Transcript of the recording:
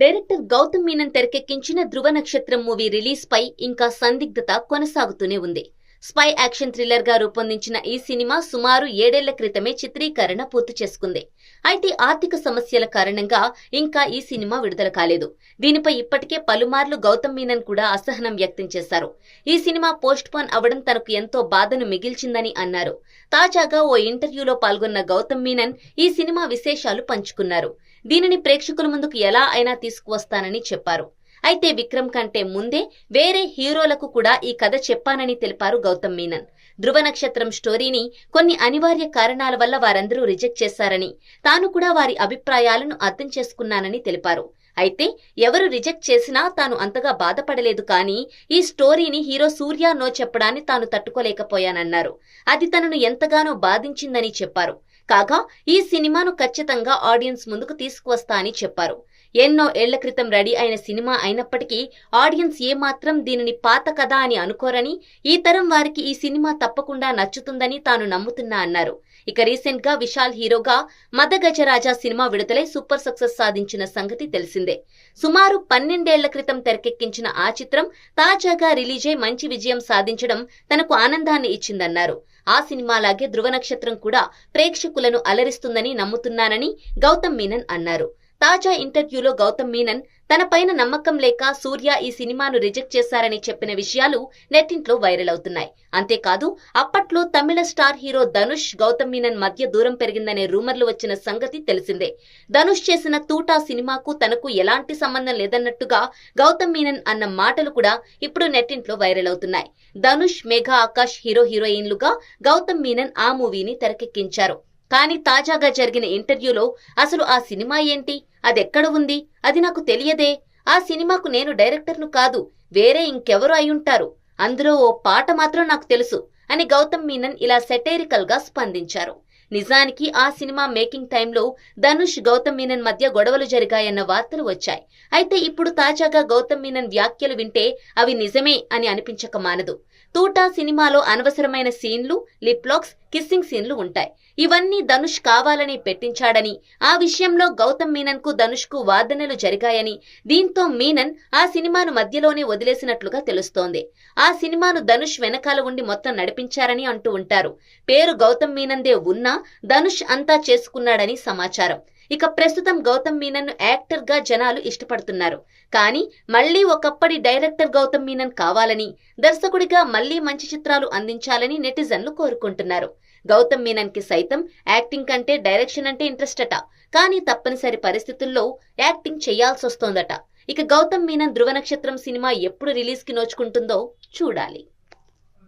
Director Gautam Menon తెరకెక్కించిన ధృవ నక్షత్రం movie release పై ఇంకా సందిగ్ధత కొనసాగుతూనే ఉంది. స్పై యాక్షన్ థ్రిల్లర్గా రూపొందించిన ఈ సినిమా సుమారు ఏడేళ్ళ క్రితమే చిత్రీకరణ పూర్తి చేసుకుంది. అయితే ఆర్థిక సమస్యల కారణంగా ఇంకా ఈ సినిమా విడుదల కాలేదు. దీనిపై ఇప్పటికే పలుమార్లు గౌతమ్ మీనన్ కూడా అసహనం వ్యక్తం చేశారు. ఈ సినిమా పోస్ట్ పోన్ అవడం తనకు ఎంతో బాధను మిగిల్చిందని అన్నారు. తాజాగా ఓ ఇంటర్వ్యూలో పాల్గొన్న గౌతమ్ మీనన్ ఈ సినిమా విశేషాలు పంచుకున్నారు. దీనిని ప్రేక్షకుల ముందుకు ఎలా అయినా తీసుకువస్తానని చెప్పారు. అయితే విక్రమ్ కంటే ముందే వేరే హీరోలకు కూడా ఈ కథ చెప్పానని తెలిపారు గౌతమ్ మీనన్. ధృవ నక్షత్రం స్టోరీని కొన్ని అనివార్య కారణాల వల్ల వారందరూ రిజెక్ట్ చేశారని తాను కూడా వారి అభిప్రాయాలను అర్థం చేసుకున్నానని తెలిపారు. అయితే ఎవరు రిజెక్ట్ చేసినా తాను అంతగా బాధపడలేదు కానీ ఈ స్టోరీని హీరో సూర్య నో చెప్పడాన్ని తాను తట్టుకోలేకపోయానన్నారు. అది తనను ఎంతగానో బాధించిందని చెప్పారు. కాగా ఈ సినిమాను ఖచ్చితంగా ఆడియన్స్ ముందుకు తీసుకువస్తా అని చెప్పారు. ఎన్నో ఏళ్ళ క్రితం రెడీ అయిన సినిమా అయినప్పటికీ ఆడియన్స్ ఏమాత్రం దీనిని పాత కథ అని అనుకోరని ఈ తరం వారికి ఈ సినిమా తప్పకుండా నచ్చుతుందని తాను నమ్ముతున్నా అన్నారు. ఇక రీసెంట్గా విశాల్ హీరోగా మదగజరాజా సినిమా విడుదలై సూపర్ సక్సెస్ సాధించిన సంగతి తెలిసిందే. సుమారు పన్నెండేళ్ళ క్రితం తెరకెక్కించిన ఆ చిత్రం తాజాగా రిలీజ్ అయి మంచి విజయం సాధించడం తనకు ఆనందాన్ని ఇచ్చిందన్నారు. ఆ సినిమాలాగే ధ్రువ నక్షత్రం కూడా ప్రేక్షకులను అలరిస్తుందని నమ్ముతున్నానని గౌతమ్ మీనన్ అన్నారు. తాజా ఇంటర్వ్యూలో గౌతమ్ మీనన్ తన పైన నమ్మకం లేక సూర్య ఈ సినిమాను రిజెక్ట్ చేశారని చెప్పిన విషయాలు నెట్టింట్లో వైరల్ అవుతున్నాయి. అంతేకాదు అప్పట్లో తమిళ స్టార్ హీరో ధనుష్ గౌతమ్ మీనన్ మధ్య దూరం పెరిగిందనే రూమర్లు వచ్చిన సంగతి తెలిసిందే. ధనుష్ చేసిన తూటా సినిమాకు తనకు ఎలాంటి సంబంధం లేదన్నట్టుగా గౌతమ్ మీనన్ అన్న మాటలు కూడా ఇప్పుడు నెట్టింట్లో వైరల్ అవుతున్నాయి. ధనుష్ మేఘా ఆకాష్ హీరో హీరోయిన్లుగా గౌతమ్ మీనన్ ఆ మూవీని తెరకెక్కించారు. కానీ తాజాగా జరిగిన ఇంటర్వ్యూలో అసలు ఆ సినిమా ఏంటి? అదెక్కడ ఉంది? అది నాకు తెలియదే. ఆ సినిమాకు నేను డైరెక్టర్ను కాదు వేరే ఇంకెవరు అయ్యుంటారు అందులో ఓ పాట మాత్రం నాకు తెలుసు అని గౌతమ్ మీనన్ ఇలా సెటైరికల్గా స్పందించారు. నిజానికి ఆ సినిమా మేకింగ్ టైంలో ధనుష్ గౌతమ్ మీనన్ మధ్య గొడవలు జరిగాయన్న వార్తలు వచ్చాయి. అయితే ఇప్పుడు తాజాగా గౌతమ్ మీనన్ వ్యాఖ్యలు వింటే అవి నిజమే అని అనిపించక మానదు. తూటా సినిమాలో అనవసరమైన సీన్లు లిప్లాక్స్ కిస్సింగ్ సీన్లు ఉంటాయి. ఇవన్నీ ధనుష్ కావాలని పెట్టించాడని ఆ విషయంలో గౌతమ్ మీనన్కు ధనుష్కు వాదనలు జరిగాయని దీంతో మీనన్ ఆ సినిమాను మధ్యలోనే వదిలేసినట్లుగా తెలుస్తోంది. ఆ సినిమాను ధనుష్ వెనకాల ఉండి మొత్తం నడిపించారని అంటూ ఉంటారు. పేరు గౌతమ్ మీనందే ఉన్నా ధనుష్ అంతా చేసుకున్నాడని సమాచారం. ఇక ప్రస్తుతం గౌతమ్ మీనన్ యాక్టర్గా జనాలు ఇష్టపడుతున్నారు. కానీ మళ్ళీ ఒకప్పటి డైరెక్టర్ గౌతమ్ మీనన్ కావాలని దర్శకుడిగా మళ్ళీ మంచి చిత్రాలు అందించాలని నెటిజన్లు కోరుకుంటున్నారు. గౌతమ్ మీనన్కి సైతం యాక్టింగ్ కంటే డైరెక్షన్ అంటే ఇంట్రెస్ట్ అట. కానీ తప్పనిసరి పరిస్థితుల్లో యాక్టింగ్ చేయాల్సొస్తోందట. ఇక గౌతమ్ మీనన్ ధృవ నక్షత్రం సినిమా ఎప్పుడు రిలీజ్కి నోచుకుంటుందో చూడాలి.